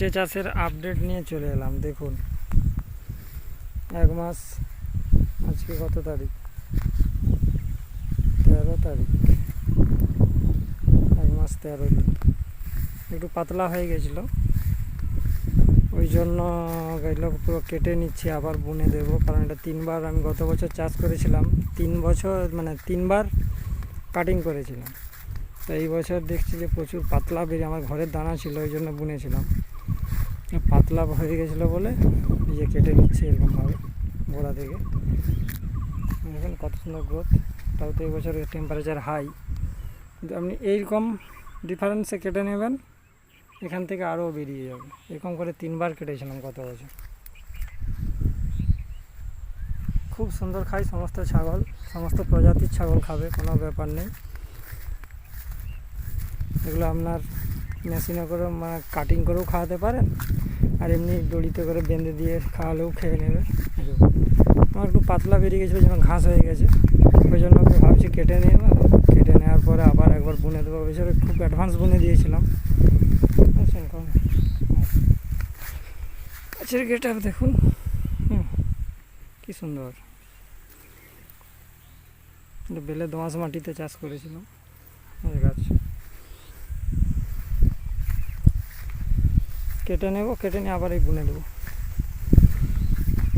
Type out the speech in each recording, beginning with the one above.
সঞ্চে চাষের আপডেট নিয়ে চলে এলাম, দেখুন। এক মাস, আজকে কত তারিখ? তেরো তারিখ। এক মাস তেরো দিন। একটু পাতলা হয়ে গেছিল। ওই জন্য গাছগুলো পুরো কেটে নিচ্ছি, আবার বুনে দেবো। কারণ এটা তিনবার, আমি গত বছর চাষ করেছিলাম। তিন বছর মানে তিনবার কাটিং করেছিলাম। তো এই বছর দেখছি যে প্রচুর পাতলা বেরিয়ে আমার ঘরের দানা ছিল, ওই জন্য বুনেছিলাম। পাতলা হয়ে গেছিল বলে যে কেটে নিচ্ছে এরকমভাবে গোড়া থেকে। দেখুন কত সুন্দর গ্রোথ তাও তো এই বছর টেম্পারেচার হাই কিন্তু আপনি এইরকম ডিফারেন্সে কেটে নেবেন, এখান থেকে আরও বেরিয়ে যাবে। এরকম করে তিনবার কেটেছিলাম গত বছর। খুব সুন্দর খায় সমস্ত ছাগল, সমস্ত প্রজাতির ছাগল খাবে, কোনো ব্যাপার নেই। এগুলো আপনার মেশিনে করে মানে কাটিং করেও খাওয়াতে পারেন। আর এমনি দড়িতে করে বেঁধে দিয়ে খাওয়ালেও খেয়ে নেবে। আমার একটু পাতলা বেরিয়ে গেছিল যেন ঘাস হয়ে গেছে, ওই জন্য আমি ভাবছি কেটে নেব। কেটে নেওয়ার পরে আবার একবার বুনে দেবো। ওই জন্য খুব অ্যাডভান্স বুনে দিয়েছিলাম। গাছের গেট আপ দেখুন। হুম, কী সুন্দর। বেলে দোঁয়াশ মাটিতে চাষ করেছিলাম এই গাছ কেটে নেব, কেটে নিয়ে আবার এই বুনে দেবো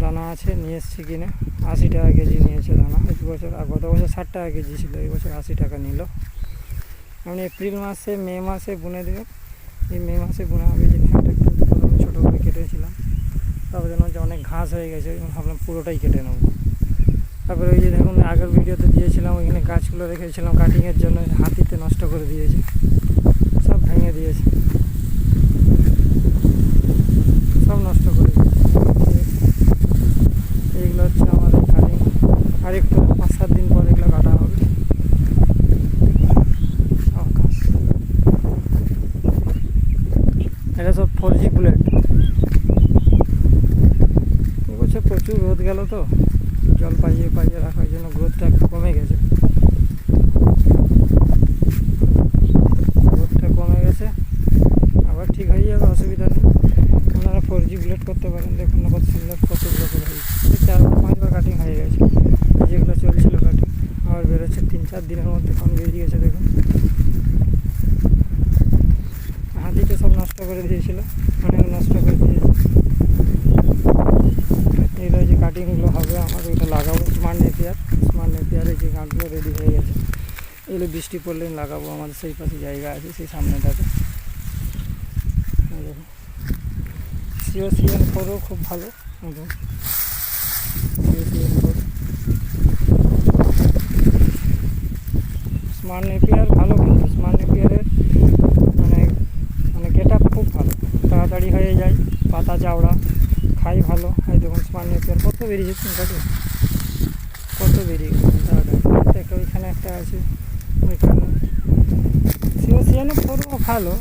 দানা আছে, নিয়ে এসছি কিনে। আশি টাকা কেজি নিয়েছে দানা। এই বছর আর গত বছর ষাট টাকা কেজি ছিল, এই বছর আশি টাকা নিল। আপনি এপ্রিল মাসে, মে মাসে বুনে দেবেন এই মে মাসে বুনে আমি যে একটু ছোটো করে কেটেছিলাম, তারপর যেন যে অনেক ঘাস হয়ে গেছে ভাবলাম পুরোটাই কেটে নেব। তারপরে ওই যে দেখুন, আগের ভিডিওতে দিয়েছিলাম, ওইখানে গাছগুলো রেখেছিলাম কাটিংয়ের জন্য, হাতিতে নষ্ট করে দিয়েছে। সব ভেঙে দিয়েছে সব নষ্ট করে দিয়েছে এইগুলো হচ্ছে আমার এই কাটিং আর পাঁচ সাত দিন পর এগুলো কাটা হবে। এটা সব ফোর জি বুলেট এবছর প্রচুর রোদ গেল তো। জল পাইয়ে পাইয়ে রাখার জন্য গ্রোথটা একটু কমে গেছে। গ্রোথটা কমে গেছে। আবার ঠিক হয়ে যাবে, অসুবিধা নেই। আপনারা ফোর জি বুলেট করতে পারেন। দেখুন না কত সুন্দর কতগুলো করে হয়েছে এই চার পাঁচবার কাটিং হয়ে গেছে এই যেগুলো চলছিল কাটিং আবার বেরোচ্ছে তিন চার দিনের মধ্যে কম বেরিয়ে গেছে, দেখুন। হাতিতে সব নষ্ট করে দিয়েছিল, অনেক নষ্ট করে দিয়েছে। এগুলো যে কাটিংগুলো হবে আমার ওইটা লাগাবো। স্মার্ট নেপিয়ার স্মার্ট নেপিয়ারের যে গাঁটগুলো রেডি হয়ে গেছে, এগুলো বৃষ্টি পড়লে লাগাবো। আমাদের সেই পাশে জায়গা আছে, সেই সামনেটাতে। সিও সিএন ফোরও খুব ভালো। CO CN four smart Napier ভালো কিন্তু স্মার্ট নেপিয়ারের মানে মানে গেট আপ খুব ভালো। তাড়াতাড়ি হয়ে যায়, পাতা চাওড়া, খাই ভালো। এই দেখুন স্মার্ট নেপিয়ার কত বেরিয়েছে তুমি কাটে কত বেরিয়ে গেছে তাড়াতাড়ি। একটা ওইখানে একটা আছে, ওইখানে। সিও সিএনও ফোরও ভালো,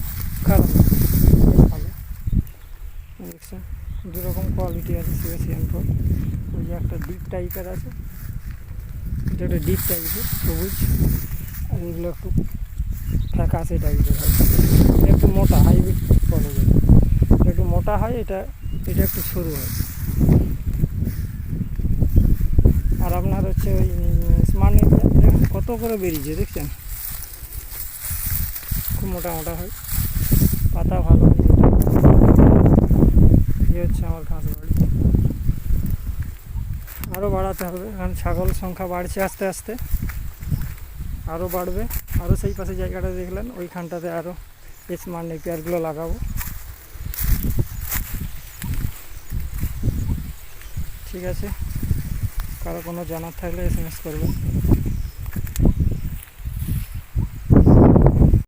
খারাপ। ভালো। দেখছেন দু রকম কোয়ালিটি আছে সিও সিএন ফোর ওই যে একটা ডিপ টাইপের আছে। একটা ডিপ টাইপের সবুজ। এগুলো একটু ফ্যাকাশে টাইপের হয় একটু মোটা, হাইব্রিড বলে একটু মোটা হয়, এটা এটা একটু সরু হয়। আর আপনার হচ্ছে ওই স্মার্ট কত করে বেরিয়েছে দেখছেন? খুব মোটা মোটা হয়। পাতা ভালো হয়। হচ্ছে আমার ঘাস বাড়ি। আরও বাড়াতে হবে, কারণ ছাগল সংখ্যা বাড়ছে আস্তে আস্তে। আরও বাড়বে। আরও সেই পাশে জায়গাটা দেখলেন, ওইখানটাতে আরও স্মার্ট নেপিয়ারগুলো লাগাবো। ঠিক আছে। কারও কোনো জানার থাকলে এস এম এস করবেন।